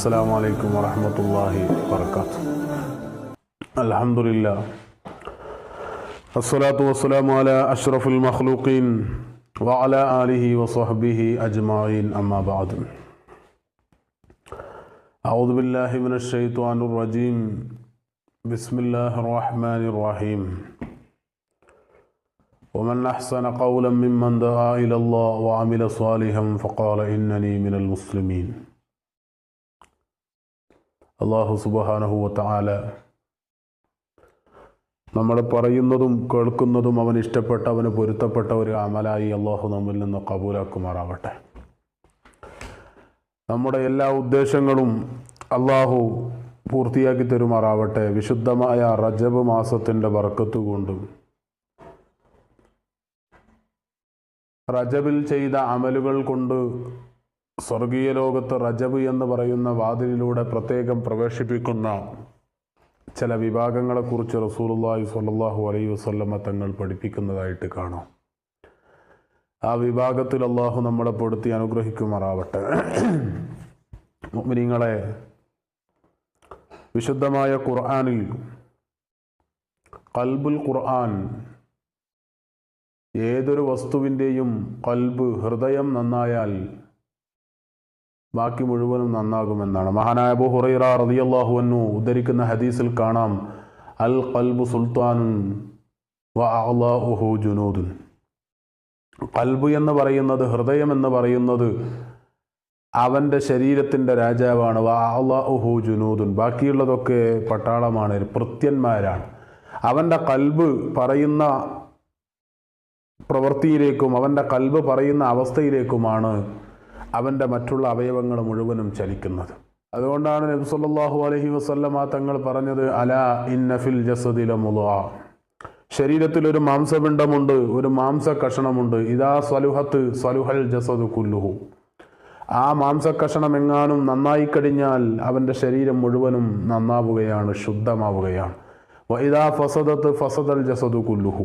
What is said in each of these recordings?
السلام عليكم ورحمة الله وبركاته. الحمد لله الصلاة والسلام على أشرف المخلوقين وعلى آله وصحبه أجمعين أما بعد. أعوذ بالله من الشيطان الرجيم. بسم الله الرحمن الرحيم. ومن أحسن قولا ممن دعا إلى الله وعمل صالحا فقال إنني من المسلمين. അള്ളാഹു സുബഹാനഹുവത്താല നമ്മൾ പറയുന്നതും കേൾക്കുന്നതും അവൻ ഇഷ്ടപ്പെട്ട അവന് പൊരുത്തപ്പെട്ട ഒരു അമലായി അള്ളാഹു നമ്മിൽ നിന്ന് കബൂലാക്കുമാറാവട്ടെ. നമ്മുടെ എല്ലാ ഉദ്ദേശങ്ങളും അള്ളാഹു പൂർത്തിയാക്കി തരുമാറാവട്ടെ. വിശുദ്ധമായ റജബ് മാസത്തിന്റെ വറക്കത്തുകൊണ്ടും റജബിൽ ചെയ്ത അമലുകൾ കൊണ്ട് സ്വർഗീയ ലോകത്ത് റജബ് എന്ന് പറയുന്ന വാതിലിലൂടെ പ്രത്യേകം പ്രവേശിപ്പിക്കുന്ന ചില വിഭാഗങ്ങളെക്കുറിച്ച് റസൂലുള്ളാഹി സ്വല്ലല്ലാഹു അലൈഹി വസല്ലമ തങ്ങൾ പഠിപ്പിക്കുന്നതായിട്ട് കാണാം. ആ വിഭാഗത്തിൽ അള്ളാഹു നമ്മളെ പെടുത്തി അനുഗ്രഹിക്കുമാറാവട്ടെ. മുഅ്മിനീങ്ങളെ വിശുദ്ധമായ ഖുർആനിൽ കൽബുൽ ഖുർആൻ ഏതൊരു വസ്തുവിന്റെയും കൽബ് ഹൃദയം നന്നായാൽ ബാക്കി മുഴുവനും നന്നാകുമെന്നാണ്. മഹാനായ അബു ഹുറൈറ റളിയല്ലാഹു അൻഹു ഉദ്ധരിക്കുന്ന ഹദീസിൽ കാണാം. അൽ ഖൽബു സുൽത്താനുൻ വ അഅ്ലാഉഹു ജുനൂദുൻ. കൽബ് എന്ന് പറയുന്നത് ഹൃദയം എന്ന് പറയുന്നത് അവന്റെ ശരീരത്തിന്റെ രാജാവാണ്. വ അഅ്ലാഉഹു ജുനൂദുൻ. ബാക്കിയുള്ളതൊക്കെ പട്ടാളമാണ് ഭൃത്യന്മാരാണ് അവന്റെ കൽബ് പറയുന്ന പ്രവൃത്തിയിലേക്കും അവന്റെ കൽബ് പറയുന്ന അവസ്ഥയിലേക്കുമാണ് അവന്റെ മറ്റുള്ള അവയവങ്ങൾ മുഴുവനും ചലിക്കുന്നത്. അതുകൊണ്ടാണ് നബി സല്ലല്ലാഹു അലൈഹി വസല്ലമ തങ്ങൾ പറഞ്ഞത് അല ഇന്നഫിൽ ജസദില ശരീരത്തിൽ ഒരു മാംസപിണ്ഡമുണ്ട് ഒരു മാംസ കഷണമുണ്ട് ഇതാ സ്വലുഹത്ത് സ്വലുഹൽ ജസദ് കുല്ലുഹു. ആ മാംസക്കഷണം എങ്ങാനും നന്നായി കഴിഞ്ഞാൽ അവന്റെ ശരീരം മുഴുവനും നന്നാവുകയാണ് ശുദ്ധമാവുകയാണ്. വൈദാ ഫസദത്ത് ഫസദൽ ജസദു കുല്ലുഹു.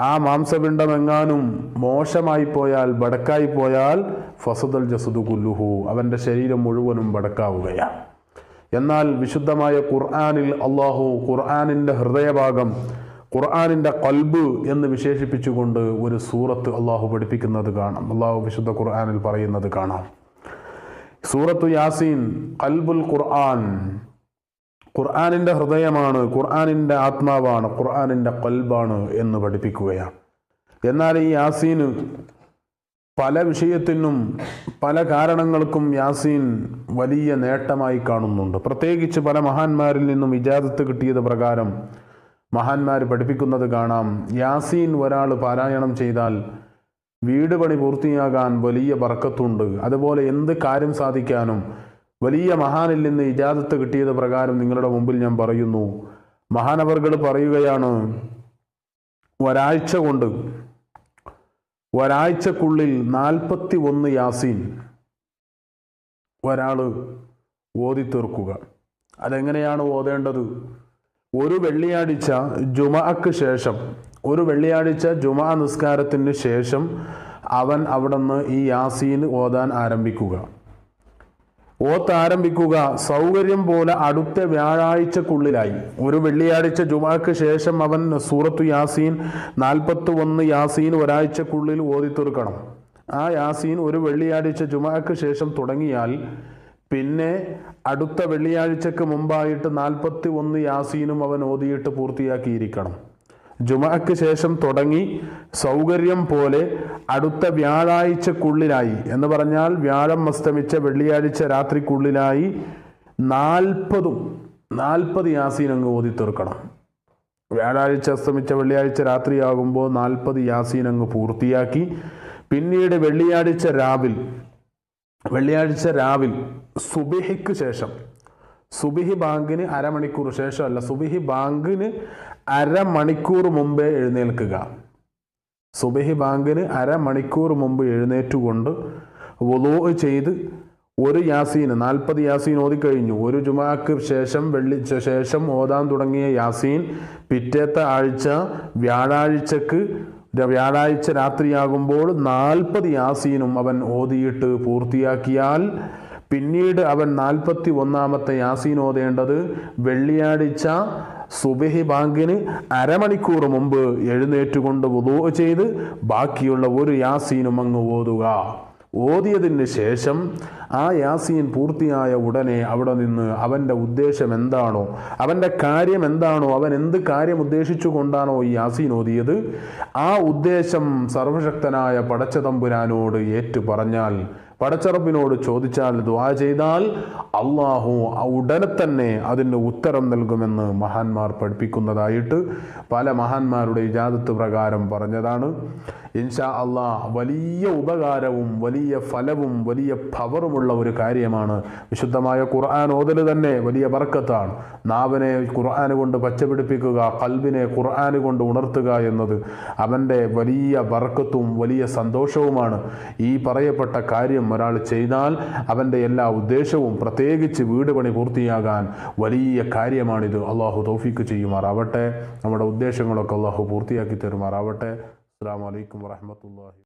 ആ മാംസപിണ്ഡം എങ്ങാനും മോശമായി പോയാൽ ബടക്കായി പോയാൽ ഫസദൽ ജസുദു കുല്ലുഹു അവന്റെ ശരീരം മുഴുവനും ബടക്കാവുകയാണ്. എന്നാൽ വിശുദ്ധമായ ഖുർആാനിൽ അള്ളാഹു ഖുർആാനിന്റെ ഹൃദയഭാഗം ഖുർആാനിന്റെ കൽബ് എന്ന് വിശേഷിപ്പിച്ചുകൊണ്ട് ഒരു സൂറത്ത് അള്ളാഹു പഠിപ്പിക്കുന്നത് കാണാം. അള്ളാഹു വിശുദ്ധ ഖുർആാനിൽ പറയുന്നത് കാണാം. സൂറത്തു യാസീൻ കൽബുൽ ഖുർആൻ ഖുർആാനിന്റെ ഹൃദയമാണ് ഖുർആാനിന്റെ ആത്മാവാണ് ഖുർആാനിന്റെ കൽബാണ് എന്ന് പഠിപ്പിക്കുകയാണ്. എന്നാൽ ഈ യാസീന് പല വിഷയത്തിനും പല കാരണങ്ങൾക്കും യാസീൻ വലിയ നേട്ടമായി കാണുന്നുണ്ട്. പ്രത്യേകിച്ച് പല മഹാന്മാരിൽ നിന്നും ഇജാദത്ത് കിട്ടിയത് പ്രകാരം മഹാന്മാർ പഠിപ്പിക്കുന്നത് കാണാം യാസീൻ ഒരാൾ പാരായണം ചെയ്താൽ വീട് പണി പൂർത്തിയാകാൻ വലിയ ബർക്കത്തുണ്ട്. അതുപോലെ എന്ത് കാര്യം സാധിക്കാനും വലിയ മഹാനിൽ നിന്ന് ഇജാദത്ത് കിട്ടിയത് പ്രകാരം നിങ്ങളുടെ മുമ്പിൽ ഞാൻ പറയുന്നു. മഹാനവർകൾ പറയുകയാണ് ഒരാഴ്ച കൊണ്ട് ഒരാഴ്ചക്കുള്ളിൽ നാൽപ്പത്തി ഒന്ന് യാസീൻ ഒരാൾ ഓതി തീർക്കുക. അതെങ്ങനെയാണ് ഓതേണ്ടത്? ഒരു വെള്ളിയാഴ്ച ജുമഅക്ക് ശേഷം ഒരു വെള്ളിയാഴ്ച ജുമ നിസ്കാരത്തിന് ശേഷം അവൻ അവിടുന്ന് ഈ യാസീൻ ഓതാൻ ആരംഭിക്കുക. ഓത്ത് ആരംഭിക്കുക സൗകര്യം പോലെ അടുത്ത വ്യാഴാഴ്ചക്കുള്ളിലായി. ഒരു വെള്ളിയാഴ്ച ജുമാക്ക് ശേഷം അവൻ സൂറത്തു യാസീൻ നാൽപ്പത്തി ഒന്ന് യാസീൻ ഒരാഴ്ചക്കുള്ളിൽ ഓതിത്തീർക്കണം ആ യാസീൻ ഒരു വെള്ളിയാഴ്ച ജുമാക്ക് ശേഷം തുടങ്ങിയാൽ പിന്നെ അടുത്ത വെള്ളിയാഴ്ചക്ക് മുമ്പായിട്ട് നാൽപ്പത്തി ഒന്ന് യാസീനും അവൻ ഓതിയിട്ട് പൂർത്തിയാക്കിയിരിക്കണം. ജുമഅക്ക് ശേഷം തുടങ്ങി സൗകര്യം പോലെ അടുത്ത വ്യാഴാഴ്ചക്കുള്ളിലായി. എന്ന് പറഞ്ഞാൽ വ്യാഴം അസ്തമിച്ച വെള്ളിയാഴ്ച രാത്രിക്കുള്ളിലായി നാൽപ്പതും നാൽപ്പത് യാസീൻ അങ്ങ് ഓതി തീർക്കണം. വ്യാഴാഴ്ച അസ്തമിച്ച വെള്ളിയാഴ്ച രാത്രിയാകുമ്പോൾ നാൽപ്പത് യാസീൻ അങ്ങ് പൂർത്തിയാക്കി. പിന്നീട് വെള്ളിയാഴ്ച രാവിൽ വെള്ളിയാഴ്ച രാവിൽ സുബിഹിക്ക് ശേഷം സുബിഹി ബാങ്കിന് അരമണിക്കൂർ ശേഷമല്ല സുബിഹി ബാങ്കിന് അരമണിക്കൂർ മുമ്പേ എഴുന്നേൽക്കുക. സുബിഹി ബാങ്കിന് അരമണിക്കൂർ മുമ്പ് എഴുന്നേറ്റുകൊണ്ട് വുളൂ ചെയ്ത് ഒരു യാസീൻ നാൽപ്പത് യാസീൻ ഓതിക്കഴിഞ്ഞു. ഒരു ജുമാക്ക് ശേഷം വെള്ളി ശേഷം ഓതാൻ തുടങ്ങിയ യാസീൻ പിറ്റേത്തെ ആഴ്ച വ്യാഴാഴ്ചക്ക് വ്യാഴാഴ്ച രാത്രിയാകുമ്പോൾ നാൽപ്പത് യാസീനും അവൻ ഓതിയിട്ട് പൂർത്തിയാക്കിയാൽ പിന്നീട് അവൻ നാൽപ്പത്തി ഒന്നാമത്തെ യാസീൻ ഓതേണ്ടത് വെള്ളിയാഴ്ച സുബഹി ബാങ്കിന് അരമണിക്കൂർ മുമ്പ് എഴുന്നേറ്റുകൊണ്ട് വുതു ചെയ്ത് ബാക്കിയുള്ള ഒരു യാസീനും അങ്ങ് ഓതുക. ഓതിയതിന് ശേഷം ആ യാസീൻ പൂർത്തിയായ ഉടനെ അവിടെ നിന്ന് അവന്റെ ഉദ്ദേശം എന്താണോ അവന്റെ കാര്യം എന്താണോ അവൻ എന്ത് കാര്യം ഉദ്ദേശിച്ചു കൊണ്ടാണോ ഈ യാസീൻ ഓതിയത് ആ ഉദ്ദേശം സർവശക്തനായ പടച്ചതമ്പുരാനോട് ഏറ്റു പറഞ്ഞാൽ പടച്ചറപ്പിനോട് ചോദിച്ചാൽ ദ്വാ ചെയ്താൽ അള്ളാഹു ഉടനെ തന്നെ അതിന് ഉത്തരം നൽകുമെന്ന് മഹാന്മാർ പഠിപ്പിക്കുന്നതായിട്ട് പല മഹാന്മാരുടെ ഇജാദത്ത് പ്രകാരം പറഞ്ഞതാണ്. ഇൻഷാ അള്ളാഹ് വലിയ ഉപകാരവും വലിയ ഫലവും വലിയ പവറുമുള്ള ഒരു കാര്യമാണ്. വിശുദ്ധമായ ഖുർആൻ ഓതൽ തന്നെ വലിയ ബർക്കത്താണ്. നാവിനെ ഖുർആൻ കൊണ്ട് പച്ചപിടിപ്പിക്കുക കൽബിനെ ഖുർആൻ കൊണ്ട് ഉണർത്തുക എന്നത് അവന്റെ വലിയ ബർക്കത്തും വലിയ സന്തോഷവുമാണ്. ഈ പറയപ്പെട്ട കാര്യം ഒരാൾ ചെയ്താൽ അവന്റെ എല്ലാ ഉദ്ദേശവും പ്രത്യേകിച്ച് വീട് പണി പൂർത്തിയാകാൻ വലിയ കാര്യമാണിത്. അള്ളാഹു തൗഫീക്ക് ചെയ്യുമാറാവട്ടെ. നമ്മുടെ ഉദ്ദേശങ്ങളൊക്കെ അള്ളാഹു പൂർത്തിയാക്കി തരുമാറാവട്ടെ. അസ്സാം വലൈക്കും വാഹമത്തല്ലാഹി